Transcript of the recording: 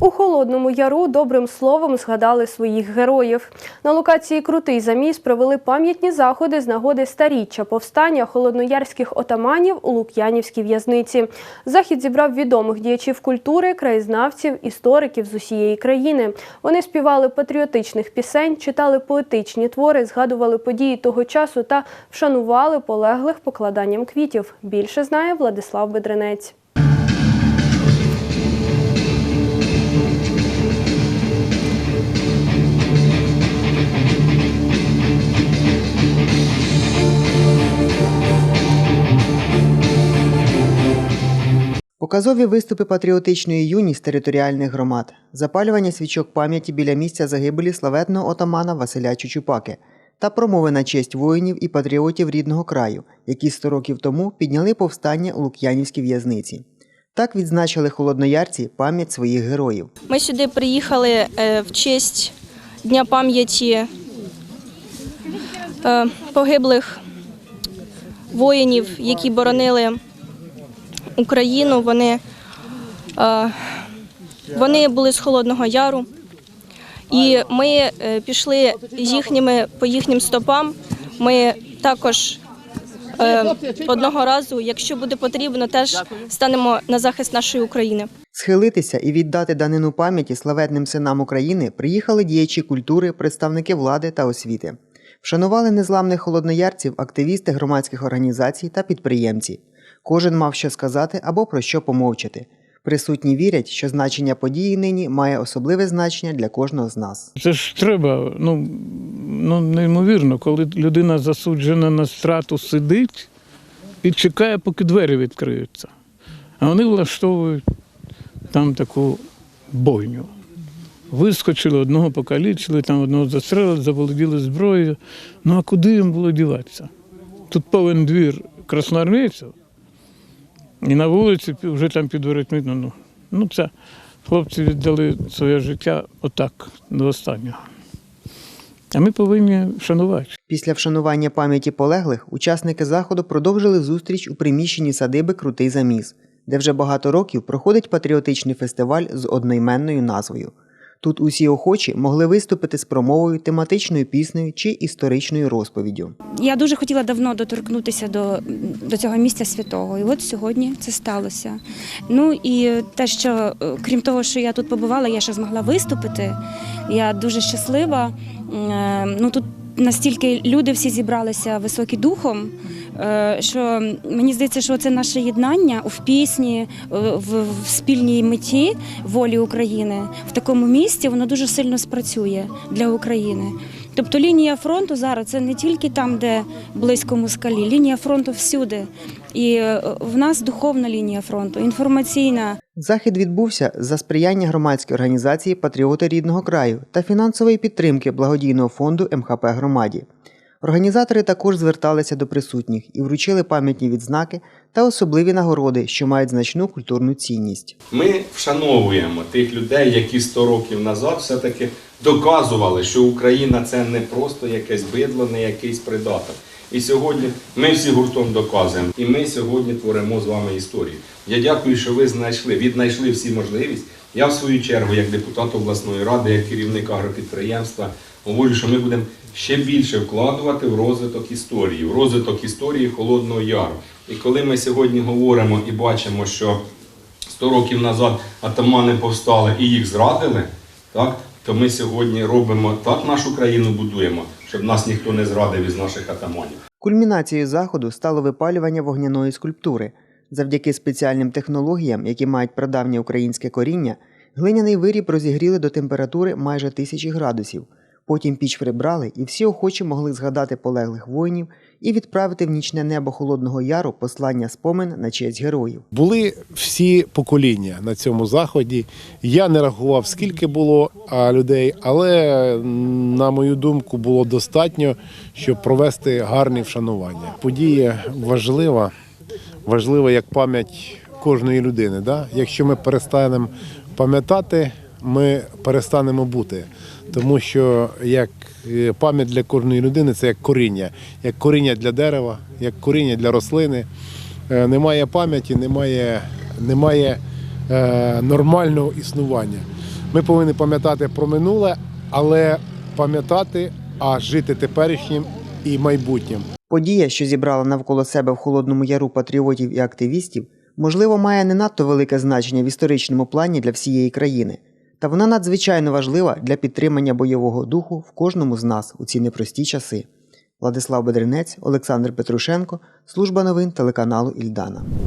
У Холодному Яру добрим словом згадали своїх героїв. На локації Крутий заміс провели пам'ятні заходи з нагоди старіччя повстання холодноярських отаманів у Лук'янівській в'язниці. Захід зібрав відомих діячів культури, краєзнавців, істориків з усієї країни. Вони співали патріотичних пісень, читали поетичні твори, згадували події того часу та вшанували полеглих покладанням квітів. Більше знає Владислав Бедренець. Показові виступи патріотичної юні з територіальних громад, запалювання свічок пам'яті біля місця загибелі славетного отамана Василя Чучупаки та промови на честь воїнів і патріотів рідного краю, які 100 років тому підняли повстання у Лук'янівській в'язниці. Так відзначили холодноярці пам'ять своїх героїв. Ми сюди приїхали е, в честь Дня пам'яті е, погиблих воїнів, які боронили Україну. Вони, е, вони були з Холодного Яру. І ми е, пішли їхніми, по їхнім стопам. Ми також е, одного разу, якщо буде потрібно, теж станемо на захист нашої України. Схилитися і віддати данину пам'яті славетним синам України приїхали діячі культури, представники влади та освіти. Вшанували незламних холодноярців, активісти громадських організацій та підприємці. Кожен мав що сказати або про що помовчати. Присутні вірять, що значення події нині має особливе значення для кожного з нас. Це ж треба, ну, ну неймовірно, коли людина засуджена на страту сидить і чекає, поки двері відкриються. А вони влаштовують там таку бойню. Вискочили, одного покалічили, там одного застрелили, заволоділи зброєю. Ну а куди їм було діватися? Тут повен двір красноармійців, і на вулиці вже там під воротьми, ну, ну, ну це хлопці віддали своє життя отак, до останнього. А ми повинні вшанувати. Після вшанування пам'яті полеглих учасники заходу продовжили зустріч у приміщенні садиби Крутий заміс, де вже багато років проходить патріотичний фестиваль з одноіменною назвою. Тут усі охочі могли виступити з промовою, тематичною піснею чи історичною розповіддю. Я дуже хотіла давно доторкнутися до, до цього місця святого, і от сьогодні це сталося. Ну і те, що е, крім того, що я тут побувала, я ще змогла виступити. Я дуже щаслива. Е, Ну тут настільки люди всі зібралися високі духом. е, Що мені здається, що це наше єднання в пісні, е, в, спільній меті волі України в такому місці воно дуже сильно спрацює для України. Тобто лінія фронту зараз це не тільки там, де близько москалі, лінія фронту всюди. І е, в нас духовна лінія фронту, інформаційна. Захід відбувся за сприяння громадської організації Патріоти рідного краю та фінансової підтримки благодійного фонду МХП громаді. Організатори також зверталися до присутніх і вручили пам'ятні відзнаки та особливі нагороди, що мають значну культурну цінність. Ми вшановуємо тих людей, які 100 років назад все-таки доказували, що Україна це не просто якесь бидло, не якийсь придаток. І сьогодні ми всі гуртом доказуємо. І ми сьогодні творимо з вами історію. Я дякую, що ви знайшли, віднайшли всі можливість. Я в свою чергу, як депутат обласної ради, як керівник агропідприємства, говорю, що ми будемо ще більше вкладувати в розвиток історії, в розвиток історії Холодного Яру. І коли ми сьогодні говоримо і бачимо, що 100 років назад атамани повстали і їх зрадили, так, то ми сьогодні робимо так нашу країну будуємо, щоб нас ніхто не зрадив із наших атаманів. Кульмінацією заходу стало випалювання вогняної скульптури. Завдяки спеціальним технологіям, які мають прадавнє українське коріння, глиняний виріб розігріли до температури майже тисячі градусів. Потім піч прибрали, і всі охочі могли згадати полеглих воїнів і відправити в нічне небо Холодного Яру послання спомин на честь героїв. Були всі покоління на цьому заході. Я не рахував, скільки було людей, але на мою думку було достатньо, щоб провести гарні вшанування. Подія важлива, важлива як пам'ять кожної людини. Да? Якщо ми перестанемо пам'ятати, ми перестанемо бути. Тому що як е, пам'ять для кожної людини це як коріння, як коріння для дерева, як коріння для рослини. Е, Немає пам'яті, немає, немає е, нормального існування. Ми повинні пам'ятати про минуле, але пам'ятати, а жити теперішнім і майбутнім. Подія, що зібрала навколо себе в Холодному Яру патріотів і активістів, можливо, має не надто велике значення в історичному плані для всієї країни, та вона надзвичайно важлива для підтримання бойового духу в кожному з нас у ці непрості часи. Владислав Бедренець, Олександр Петрушенко, служба новин телеканалу Ільдана.